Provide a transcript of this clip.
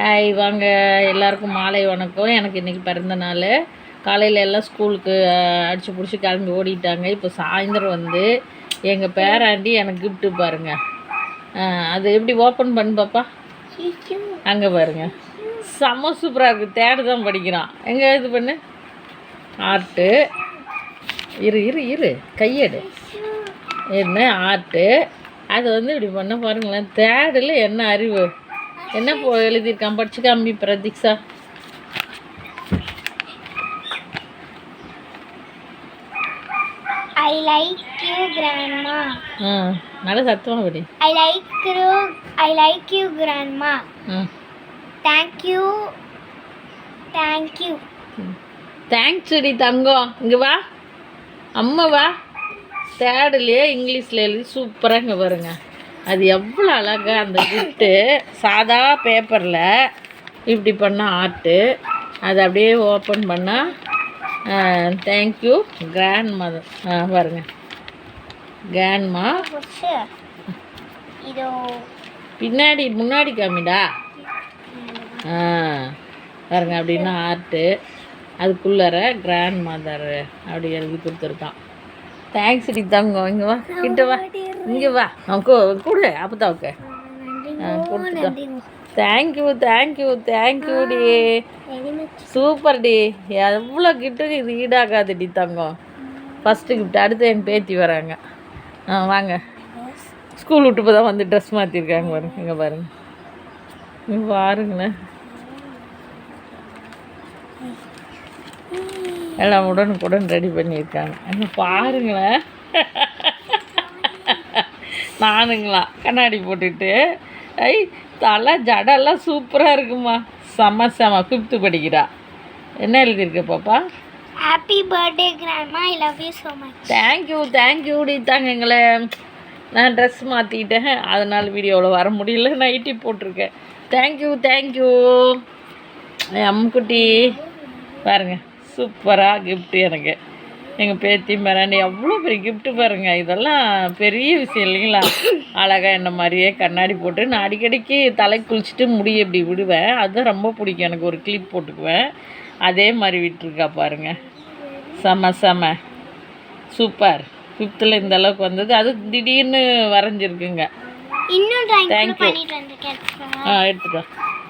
Hi வாங்க. எல்லாருக்கும் மாலை வணக்கம். எனக்கு இன்றைக்கி பிறந்த நாள். காலையில் எல்லாம் ஸ்கூலுக்கு அடிச்சு பிடிச்சி கிளம்பி ஓடிட்டாங்க. இப்போ சாயந்தரம் வந்து எங்கள் பேராண்டி எனக்கு கிஃப்ட்டு பாருங்க. அது எப்படி ஓப்பன் பண்ணு பாப்பா? அங்கே பாருங்க. செம்ம சூப்பராக இருக்குது தேடு தான் படிக்கிறான். எங்கே இது பண்ணு? ஆர்ட்டு. இரு இரு இரு. கையெடு. என்ன? ஆர்ட்டு. அது வந்து இப்படி பண்ண பாருங்களேன். தேடில் என்ன அறிவு? என்ன போ எழுதியிருக்கான் படிச்சு காமி Pratiksha I like you, Grandma. ஆ நல்ல சத்தமாக படி I like you. I like you, Grandma. ம் Thank you. Thank you. Thanks D தங்கம் இங்கே வா அம்மா வா தேடலையே இங்கிலீஷில் எழுதி சூப்பராக இங்கே பாருங்க அது எவ்வளோ அழகா அந்த கிஃப்ட்டு சாதா பேப்பரில் இப்படி பண்ண ஆர்ட்டு அதை அப்படியே ஓப்பன் பண்ணால் தேங்க்யூ கிராண்ட் மதர் ஆ பாருங்க. கிராண்ட்மா பின்னாடி முன்னாடி காமிடா. ஆ பாருங்க அப்படின்னா ஆர்ட்டு அதுக்குள்ளார கிராண்ட் மதர் அப்படி எழுதி கொடுத்துருக்கான். தேங்க்ஸ் டி தங்கம் இங்கே வா. கிட்ட வா இங்கே வா. அவன் கொடு. அப்பதாவுக்கு thank you thank you thank you D. Super டி. எவ்வளோ கிஃப்ட்டுக்கு இது ஈடாகாது டி தங்கம் ஃபஸ்ட்டு கிஃப்ட் அடுத்து என் பேத்தி வராங்க. ஆ வாங்க. ஸ்கூல் விட்டு இப்போ தான் வந்து ட்ரெஸ் மாற்றிருக்காங்க பாருங்க. இங்கே பாருங்க. பாருங்களேன். எல்லாம் உடனுக்குடன் ரெடி பண்ணியிருக்காங்க. அங்கே பாருங்களேன். நானுங்களா கண்ணாடி போட்டுட்டு ஐ தலை ஜடெல்லாம் சூப்பராக இருக்குமா? செம்ம செம ஃபிஃப்த்து படிக்கிறா. என்ன எழுதியிருக்க பாப்பா? Happy birthday grandma I love you so much thank you thank you தாங்க எங்களை நான் ட்ரெஸ் மாற்றிட்டேன் அதனால் வீடியோவில் வர முடியல. நைட்டி போட்டிருக்கேன். தேங்க்யூ தேங்க்யூ அம்குட்டி பாருங்க. சூப்பராக கிஃப்ட்டு எனக்கு. எங்கள் பேத்தி மிராண்டி எவ்வளோ பெரிய கிஃப்ட்டு பாருங்க. இதெல்லாம் பெரிய விஷயம் இல்லைங்களா? அழகாக என்ன மாதிரியே கண்ணாடி போட்டு நான் அடிக்கடிக்கு தலை குளிச்சுட்டு முடியை இப்படி விடுவேன். அதுதான் ரொம்ப பிடிக்கும். எனக்கு ஒரு கிளிப் போட்டுக்குவேன். அதே மாதிரி விட்டுருக்கா பாருங்க. செம செம. சூப்பர். ஃபிஃப்த்தில் இந்த அளவுக்கு வந்தது. அது திடீர்னு வரைஞ்சிருக்குங்க. வந்திருக்கேன் ஆ எடுத்துட்டோம்